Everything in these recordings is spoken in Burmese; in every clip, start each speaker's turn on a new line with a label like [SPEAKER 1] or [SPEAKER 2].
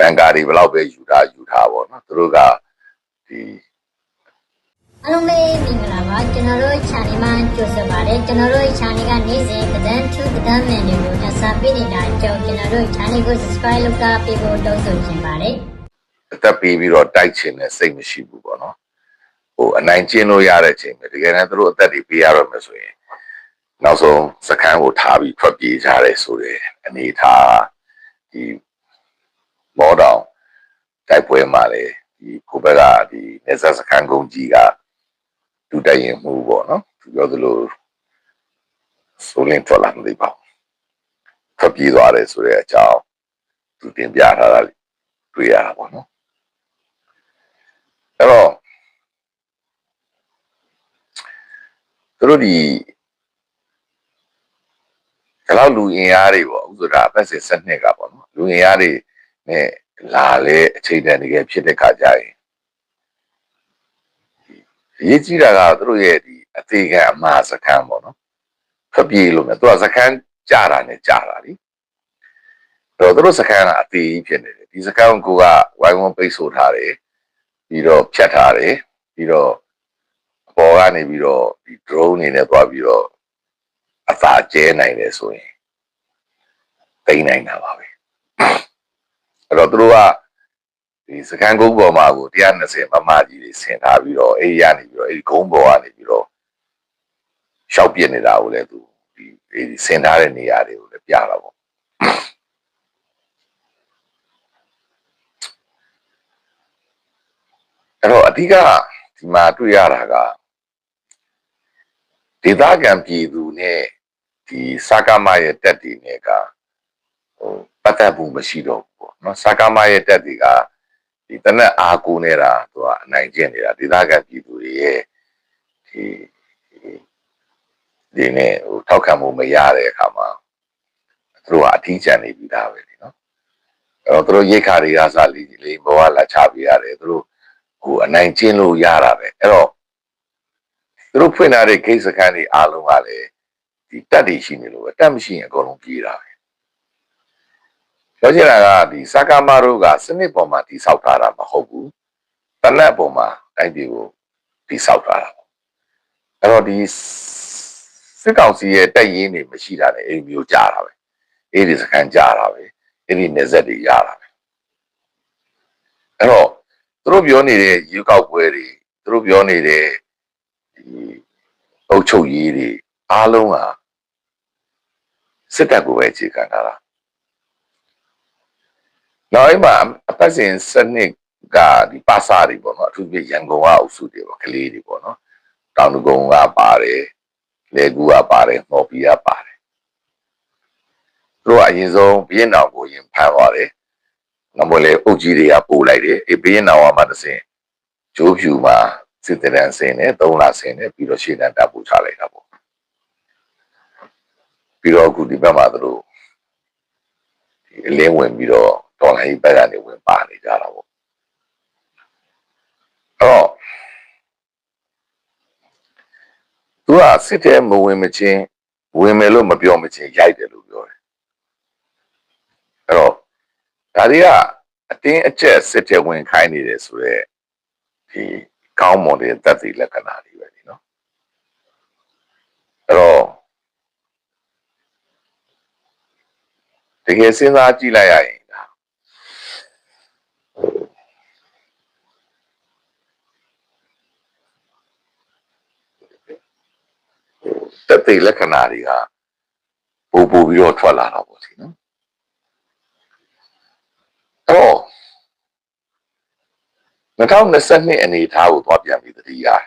[SPEAKER 1] ဘန်ကာတွေဘယ်လောက်ပဲယူထားယူထားပေါ့နော်သူတို့ကဒီ
[SPEAKER 2] အားလုံးပဲမင်္ဂလာပါကျွန်တော်တို့ channel မှာကြိုဆိုပါရစေကျွန်တော်တို့ channel ကနေ့စဉ်သဒန်းထူးသဒန်းမြန်တွေကိုအစားပေးနေတာကြောင့်ကျွန်တော်တို့ channel ကို subscribe လုပ်တာပေးဖို့တောင်းဆိုချင်ပါတယ်
[SPEAKER 1] အသက်ပေးပြီးတော့တိုက်ချင်တဲ့စိတ်မရှိဘူးပေါ့နော်ဟိုအနိုင်ကျင့်လို့ရတဲ့ချိန်ပဲတကယ်တမ်းသူတို့အသက်တွေပေးရတော့မယ်ဆိုရင်နောက်ဆုံးစကန်းကိုထားပြီးထွက်ပြေးကြတယ်ဆိုတဲ့အနေထားဒီ မောတောင်တိုက်ပွဲမှာလေဒီကိုဘက်ကဒီနေဆက်စကန်းကုန်းကြီးကတူတိုက်ရင်မှုပေါ့နော်သူပြောသလိုဆိုလင်းထွက်လာမသိပါဘူးထွက်ပြေးသွားတယ်ဆိုတဲ့အကြောင်းသူတင်ပြထားတာတွေ့ရတာပေါ့နော်အဲ့တော့သူတို့ဒီဒီလောက်လူအင်အားတွေပေါ့ဥဆိုတာအပတ်စဉ်စနစ်ကပေါ့နော်လူအင်အားတွေ နဲ့လာလေအချိန်တန်တကယ်ဖြစ်တဲ့ခါကြရင်အရေးကြီးတာကသူတို့ရဲ့ဒီအသေးခံအမှားစခန်းပေါ့နော်ဖပြေးလို့မြတ်သူကစခန်းကြတာနဲ့ကြတာလीတော့သူတို့စခန်းကအသေးကြီးဖြစ်နေတယ်ဒီစခန်းကိုကဝိုင်းဝန်းပိတ်ဆို့ထားတယ်ပြီးတော့ဖြတ်ထားတယ်ပြီးတော့အပေါ်ကနေပြီးတော့ဒီ drone နေနဲ့သွားပြီးတော့အသာကျဲနိုင်တယ်ဆိုရင်သိမ်းနိုင်တာပါပဲ အဲ့တော့သူတို့ကဒီစကန်ကုန်းပေါ်မှာကို120မမကြီးတွေဆင်ထားပြီးတော့အဲ့ဒီကနေပြီးတော့အဲ့ဒီကုန်းပေါ်ကနေပြီးတော့ရှောက်ပြစ်နေတာကိုလည်းသူဒီဒီဆင်ထားတဲ့နေရာတွေကိုလည်းပြတာပေါ့အဲ့တော့အဓိကဒီမှာတွေ့ရတာကဒေသခံပြည်သူနဲ့ဒီစကားမရဲ့တက်တွေနဲ့ကဟိုပတ်သက်မှုမရှိတော့ဘူးပေါ့ နော်စကားမရဲ့တက်တွေကဒီတနက်အားကိုနေတာသူကအနိုင်ကျင့်နေတာဒေသခံပြည်သူတွေရဲ့ဒီဒီနဲ့ဟိုထောက်ခံမှုမရတဲ့အခါမှာသူတို့ကအထီးကျန်နေပြီးသားပဲလीနော်အဲ့တော့သူတို့ရိတ်ခါတွေကစလီလေးဘဝလာချပေးရတယ်သူတို့ကိုအနိုင်ကျင့်လို့ရတာပဲအဲ့တော့သူတို့ဖွင့်ထားတဲ့ဂိတ်စခန်းတွေအားလုံးကလည်းဒီတက်တွေရှိနေလို့ပဲတက်မရှိရင်အကုန်လုံးပြေးတာပဲ ပြောချင်တာကဒီစကားမတို့ကစနစ်ပေါ်မှာတိဆောက်ထားတာမဟုတ်ဘူးတနက်ပေါ်မှာတိုက်ပြည်ကိုတိဆောက်ထားတာပေါ့အဲ့တော့ဒီစစ်ကောင်စီရဲ့တက်ရင်းတွေမရှိတာနဲ့အဲ့ဒီမျိုးကြာတာပဲအဲ့ဒီစခန်းကြာတာပဲအဲ့ဒီနေဆက်တွေရတာပဲအဲ့တော့သူတို့ပြောနေတဲ့ရေကောက်ပွဲတွေသူတို့ပြောနေတဲ့ဒီအုပ်ချုပ်ရေးတွေအားလုံးဟာစစ်တပ်ကိုပဲအခြေခံထားတာ နောက်အိမ်မှာအပတ်စဉ်စနစ်ကဒီပါစာတွေပေါ့နော်အထူးသဖြင့်ရန်ကုန်ကအုပ်စုတွေပေါ့ကလေးတွေပေါ့နော်တောင်တကုန်းကပါတယ်လေကူကပါတယ်မော်ပီကပါတယ်သူတို့ကအရင်ဆုံးဘင်းတော်ကိုရင်ဖမ်းသွားတယ်ငမလဲအုတ်ကြီးတွေကပို့လိုက်တယ်အေးဘေးနောင်ဝါမှာတစ်စင်ဂျိုးဖြူမှာစစ်တရန်စင်နဲ့၃လစင်နဲ့ပြီးတော့ရှေ့တန်းတပ်ပို့ချလိုက်တာပေါ့ပြီးတော့အခုဒီဘက်မှာသူတို့ဒီ အလင်းဝင်ပြီးတော့ဒေါ်လာကြီးဘက်ကနေဝင်ပါနေကြတာပေါ့အဲ့တော့သူကစစ်တဲမဝင်မချင်းဝင်မယ်လို့မပြောမချင်းရိုက်တယ်လို့ပြောတယ်အဲ့တော့ဒါတွေကအတင်းအကျက်စစ်တဲ့ဝင်ခိုင်းနေတယ်ဆိုတော့ဒီကောင်းမွန်တဲ့သက်သေလက္ခဏာတွေပဲဒီနော်အဲ့တော့ တကယ်စဉ်းစားကြည့်လိုက်ရရင်ဒါသက်သေလက္ခဏာတွေကပို့ပို့ပြီးတော့ထွက်လာတာပေါ့ဒီနော်တော့2022အနေအထားကိုသွားပြန်ပြီးသတိရတယ်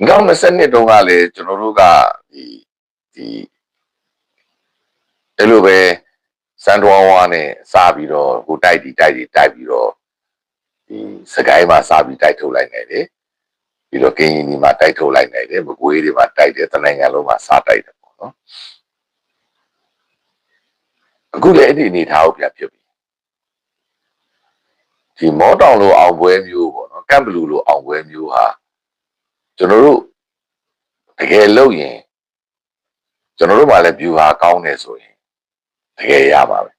[SPEAKER 1] 2022တုန်းကလည်းကျွန်တော်တို့ကဒီဒီ အဲ့လိုပဲစန်တော်ဝါနဲ့စပြီးတော့ဟိုတိုက်ဒီတိုက်ဒီတိုက်ပြီးတော့ဒီစကိုင်းမှာစပြီးတိုက်ထုတ်လိုက်နိုင်တယ်ပြီးတော့ကင်းရင်ဒီမှာတိုက်ထုတ်လိုက်နိုင်တယ်မကွေးတွေမှာတိုက်တယ်တနိုင်ငံလုံးမှာစတိုက်တယ်ပေါ့နော်အခုလည်းအဲ့ဒီအနေထားကိုပြန်ဖြစ်ပြီဒီမောတောင်လိုအောင်ပွဲမျိုးပေါ့နော်ကမ်ဘလူလိုအောင်ပွဲမျိုးဟာကျွန်တော်တို့တကယ်လုပ်ရင်ကျွန်တော်တို့မှလည်း view ဟာကောင်းနေဆိုရင် တကယ်ရပါပဲ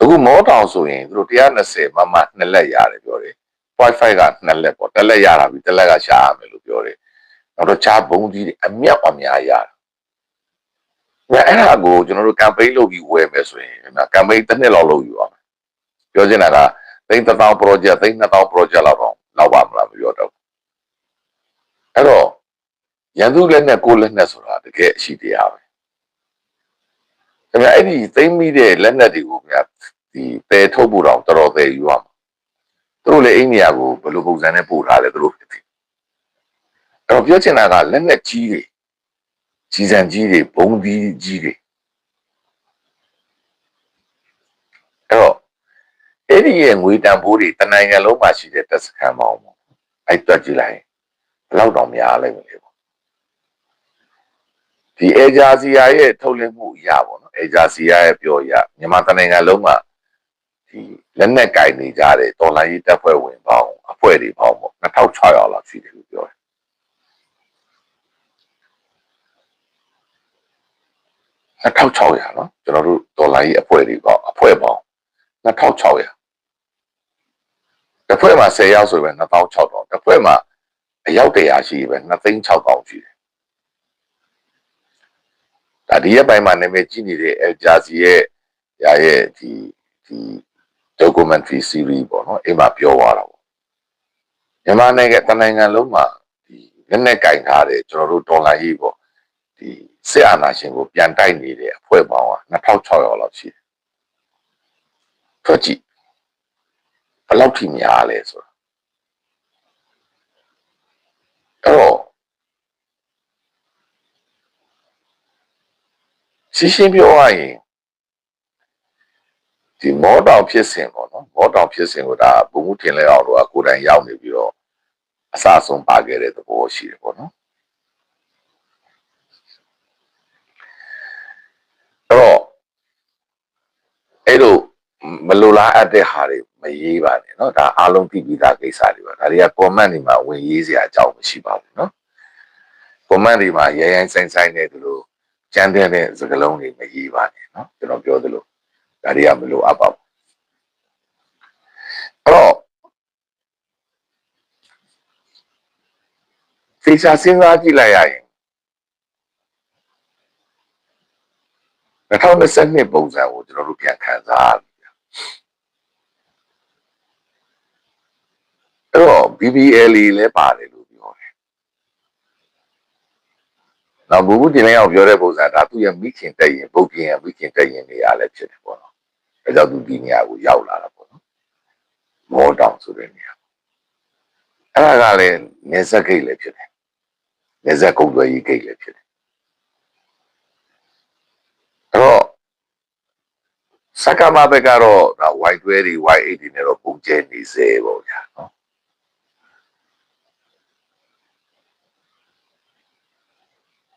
[SPEAKER 1] အခုမောတောင်ဆိုရင်သူတို့120မမနှစ်လက်ရတယ်ပြောတယ် Wi-Fi ကနှစ်လက်ပေါ့တစ်လက်ရတာပြီတစ်လက်ကရှာရမယ်လို့ပြောတယ်နောက်တော့ချားဘုံကြီးတွေအမြောက်အများရတာဒါအဲ့ဒါကိုကျွန်တော်တို့ campaign လုပ်ပြီးဝယ်မယ်ဆိုရင်ဒါ campaign တစ်နှစ်လောက်လုပ်ယူအောင်ပြောချင်တာကသိန်း1000 project သိန်း2000 project လောက်တော့လောက်ပါမလားမပြောတော့ဘူးအဲ့တော့ရန်သူလက်နဲ့ကိုယ်လက်နဲ့ဆိုတာတကယ်အရှိတရားပဲ ဒါပေမဲ့အဲ့ဒီသိမ်းမိတဲ့လက်နဲ့တွေကိုဗျာဒီပယ်ထုတ်ဖို့တော့တော်တော်သေးယူရမှာသူတို့လည်းအိန္ဒိယကိုဘယ်လိုပုံစံနဲ့ပို့ထားလဲသူတို့သိတယ်အဲ့တော့ပြောချင်တာကလက်နဲ့ကြီးတွေကြီးစံကြီးတွေဘုံဒီကြီးတွေအဲ့တော့အဲ့ဒီရဲ့ငွေတန်ဖိုးတွေတနိုင်ငံလုံးမှာရှိတဲ့တက်စခန်းပေါင်းပေါ့အဲ့တွက်ကြည့်လိုက်ရင်ဘယ်လောက်တောင်များလိုက်မလဲပေါ့ဒီအေဂျာစီယာရဲ့ထုတ်လင်းမှုအရာပေါ့နော် အေဂျာစီယာရဲ့ပြောအရမြန်မာတနိုင်ငံလုံးမှာဒီလက်နက်ကင်နေကြတဲ့တော်လိုင်းရေးတပ်ဖွဲ့ဝင်ပေါင်းအဖွဲ့တွေပေါင်းပေါ့2600လောက်ရှိတယ်လို့ပြောတယ်2600နော်ကျွန်တော်တို့ဒေါ်လာကြီးအဖွဲ့တွေပေါ့အဖွဲ့ပေါင်း2600တစ်ဖွဲ့မှာ10ယောက်ဆိုရင်2600တစ်ဖွဲ့မှာအယောက်100ရှိပဲ2,600ရှိတယ် ဒါဒီရဲ့ပိုင်းမှာနာမည်ကြီးနေတဲ့ El Jazeera ရဲ့ရာရဲ့ဒီဒီ documentary series ပေါ့နော်အိမ်မှာပြောသွားတာပေါ့မြန်မာနိုင်ငံတနိုင်ငံလုံးမှာဒီလက်နက်ကင်ထားတဲ့ကျွန်တော်တို့ဒေါ်လာကြီးပေါ့ဒီစစ်အာဏာရှင်ကိုပြန်တိုက်နေတဲ့အဖွဲ့ပေါင်းက2600လောက်ရှိတယ်။ထွက်ကြည့်ဘယ်လောက်ထိများလဲဆိုတာအဲ့တော့ ရှင်းရှင်းပြောရရင်ဒီမောတောင်ဖြစ်စဉ်ပေါ့နော်မောတောင်ဖြစ်စဉ်ကိုဒါဘုံမှုထင်လဲအောင်တော့ကိုယ်တိုင်ရောက်နေပြီးတော့အစဆုံးပါခဲ့တဲ့သဘောရှိတယ်ပေါ့နော်အဲ့တော့အဲ့လိုမလိုလားအပ်တဲ့ဟာတွေမရေးပါနဲ့เนาะဒါအားလုံးသိပြီးသားကိစ္စတွေပါဒါတွေက comment တွေမှာဝင်ရေးစရာအကြောင်းမရှိပါဘူးเนาะ comment တွေမှာရိုင်းရိုင်းဆိုင်ဆိုင်နဲ့ဒီလို ကြမ်းတဲ့တဲ့စကားလုံးတွေမရေးပါနဲ့เนาะကျွန်တော်ပြောသလိုဒါတွေကမလိုအပ်ပါဘူးအဲ့တော့သေချာစဉ်းစားကြည့်လိုက်ရရင်2022ပုံစံကိုကျွန်တော်တို့ပြန်ခံစားရပြီဗျအဲ့တော့ BBL လည်းပါတယ်လို့ပြောတယ်။ နောက်ဘူဘူးတင်လိုက်အောင်ပြောတဲ့ပုံစံဒါသူ့ရဲ့မိခင်တက်ရင်ပုတ်ပြင်းရဲ့မိခင်တက်ရင်နေရာလည်းဖြစ်တယ်ပေါ့နော်။အဲကြောင့်သူဒီနေရာကိုရောက်လာတာပေါ့နော်။မောတောင်ဆိုတဲ့နေရာ။အဲ့ဒါကလည်းနေဆက်ဂိတ်လည်းဖြစ်တယ်။နေဆက်ကုန်းသွယ်ရေးဂိတ်လည်းဖြစ်တယ်။အဲ့တော့စက္ကမဘက်ကတော့ဒါ white တွဲတွေ white 8တွေနဲ့တော့ပုံကျဲနေစေပေါ့ဗျာနော်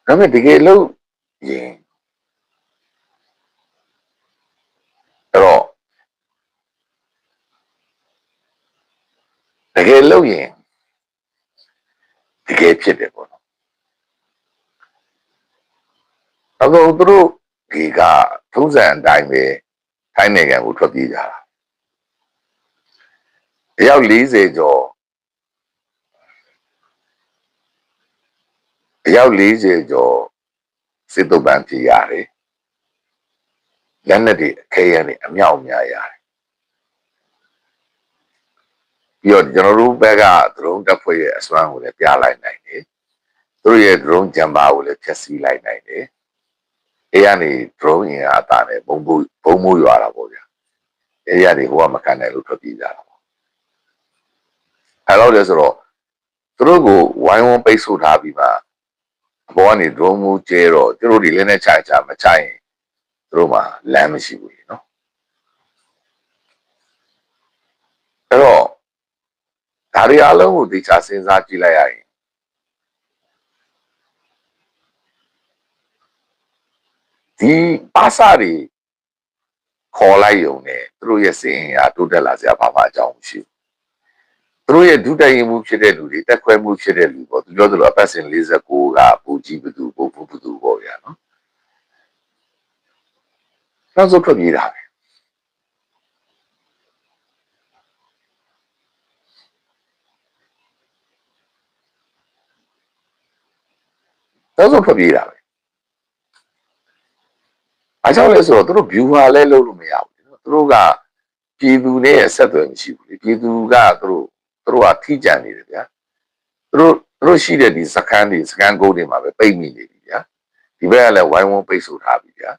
[SPEAKER 1] ဒါပေမဲ့တကယ်လို့ရင်အဲ့တော့တကယ်လို့ရင်တကယ်ဖြစ်တယ်ပေါ့နော်အခုသူတို့ဒီကထုံးစံအတိုင်းပဲထိုင်းနိုင်ငံကိုထွက်ပြေးကြတာအယောက်40ကျော် အယောက်40ကျော်စစ်တုပ်ပန်းပြေးရတယ်လက်နက်တွေအခဲရနေအမြောက်အများရတယ်ပြီးတော့ကျွန်တော်တို့ဘက်ကဒရုန်းတပ်ဖွဲ့ရဲ့အစွမ်းကိုလည်းပြလိုက်နိုင်တယ်သူတို့ရဲ့ဒရုန်းဂျမ်ဘာကိုလည်းဖျက်ဆီးလိုက်နိုင်တယ်အဲကနေ drone ရင်အတာနဲ့ဘုံဘုံဘုံမိုးရွာတာပေါ့ဗျာအဲရနေဟိုကမကန်တယ်လို့ထွက်ပြေးကြတာပေါ့အဲတော့လဲဆိုတော့သူတို့ကိုဝိုင်းဝန်းပိတ်ဆို့ထားပြီးမှ အပေါ်ကနေ drone မိုးကျဲတော့သူတို့ဒီလည်းနဲ့ခြိုက်ချမချိုက်ရင်သူတို့မှလမ်းမရှိဘူးလေနော်အဲ့တော့ဒါတွေအလုံးကိုတေချာစဉ်းစားကြည့်လိုက်ရရင်ဒီပါစာတွေခေါ်လိုက်ရုံနဲ့သူတို့ရဲ့စင်ရင်အားတိုးတက်လာစရာဘာမှအကြောင်းမရှိဘူး သူတို့ရဲ့ဒုတိုင်ရင်မှုဖြစ်တဲ့လူတွေတက်ခွဲမှုဖြစ်တဲ့လူပေါ့သူပြောသလိုအပတ်စဉ်49ကပူကြီးဘသူပုတ်ဘသူပေါ့ဗျာနော်နောက်ဆုံးထွက်ပြေးတာပဲနောက်ဆုံးထွက်ပြေးတာပဲအားကြောင့်လဲဆိုတော့သူတို့ view ဟာလဲလုံးလို့မရဘူးသူတို့ကပြည်သူနဲ့အဆက်အသွယ်မရှိဘူးလေပြည်သူကသူတို့ သူတို့ကထိကြံနေတယ်ဗျာသူတို့သူတို့ရှိတဲ့ဒီစကန်တွေစကန်ကုန်းတွေမှာပဲပိတ်မိနေပြီဗျာဒီဘက်ကလည်းဝိုင်းဝန်းပိတ်ဆို့ထားပြီဗျာ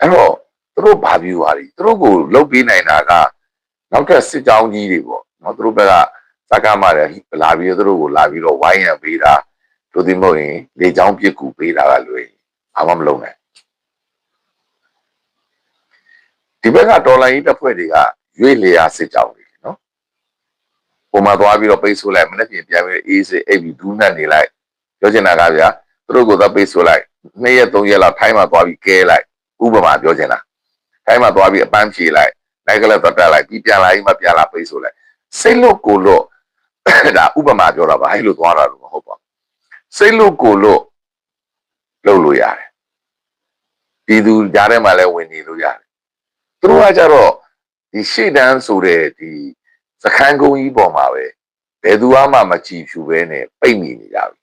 [SPEAKER 1] အဲ့တော့သူတို့ဘာ viewer တွေသူတို့ကိုလုတ်ပေးနိုင်တာကနောက်ထပ်စစ်ကြောင်းကြီးတွေပေါ့နော်သူတို့ဘက်ကစကားမှလည်းလာပြီးတော့သူတို့ကိုလာပြီးတော့ဝိုင်းရံပေးတာတို့သိမဟုတ်ရင်လေချောင်းပြစ်ကူပေးတာကလွယ်ဘာမှမလုပ်နိုင်ဒီဘက်ကဒေါ်လာကြီးတက်ဖွဲ့တွေကရွေ့လျာစစ်ကြောင်းတွေနော် ပုံမှန်သွားပြီးတော့ပိတ်ဆို့လိုက်မနေ့ပြင်ပြန်ပြီးအေးစစ်အိပ်ပြီးဒူးနှက်နေလိုက်ပြောချင်တာကဗျာသူတို့ကိုသာပိတ်ဆို့လိုက်နှစ်ရက်သုံးရက်လောက်ထိုင်းမှာသွားပြီးကဲလိုက်ဥပမာပြောချင်တာထိုင်းမှာသွားပြီးအပန်းဖြေလိုက်လိုက်ကလေးတော့တက်လိုက်ပြီးပြန်လာပြီးမှပြန်လာပိတ်ဆို့လိုက်စိတ်လို့ကိုလို့ဒါဥပမာပြောတာပါအဲ့လိုသွားတာလို့မဟုတ်ပါဘူးစိတ်လို့ကိုလို့လုပ်လို့ရတယ်ပြည်သူကြားထဲမှာလည်းဝင်နေလို့ရတယ်သူတို့ကကြတော့ဒီရှေ့တန်းဆိုတဲ့ဒီစ ခန်းကုန်းကြီးပေါ်မှာပဲဘယ်သူမှမကြည်ဖြူပဲနဲ့ပိတ်မိနေကြပြီ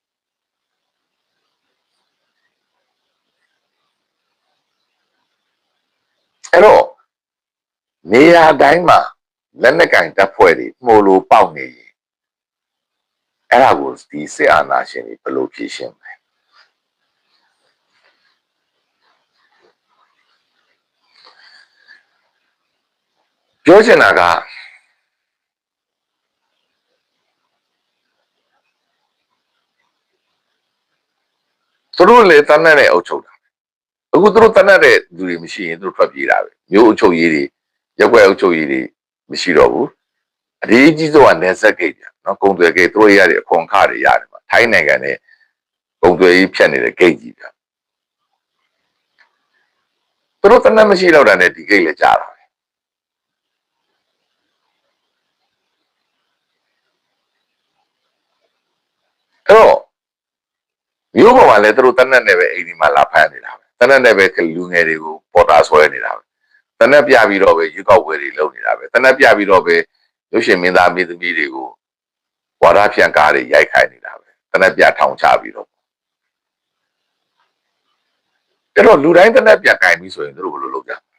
[SPEAKER 1] အဲ့တော့နေရာတိုင်းမှာလက်နက်ကင်တပ်ဖွဲ့တွေမှုလို့ပေါက်နေရင်အဲ့ဒါကိုဒီစစ်အာဏာရှင်တွေဘယ်လိုဖြေရှင်းမလဲပြောချင်တာက သူတို့လေတန်းနဲ့အုပ်ချုပ်တာအခုသူတို့တန်းတဲ့လူတွေမရှိရင်သူတို့ထွက်ပြေးတာပဲမျိုးအုပ်ချုပ်ရေးတွေရက်ွက်အုပ်ချုပ်ရေးတွေမရှိတော့ဘူးအရေးကြီးဆုံးကနေဆက်ဂိတ်ပြနော်ကုံသွယ်ဂိတ်သူတို့ရတဲ့အခွန်ခတွေရတယ်ပါထိုင်းနိုင်ငံနဲ့ကုံသွယ်ရေးဖြတ်နေတဲ့ဂိတ်ကြီးပြသူတို့တန်းမရှိတော့တာနဲ့ဒီဂိတ်လည်းကြာတာအဲ့တော့ မျိုးပေါ်မှာလည်းသူတို့တနက်နဲ့ပဲအိမ်ဒီမှာလာဖမ်းနေတာပဲတနက်နဲ့ပဲလူငယ်တွေကိုပေါ်တာဆွဲနေတာပဲတနက်ပြပြီးတော့ပဲရွေးကောက်ပွဲတွေလုပ်နေတာပဲတနက်ပြပြီးတော့ပဲရုပ်ရှင်မင်းသားမင်းသမီးတွေကိုဝါဒဖြန့်ကားတွေရိုက်ခိုင်းနေတာပဲတနက်ပြထောင်ချပြီးတော့အဲ့တော့လူတိုင်းတနက်ပြကင်ပြီးဆိုရင်သူတို့ဘယ်လိုလုပ်ကြလဲ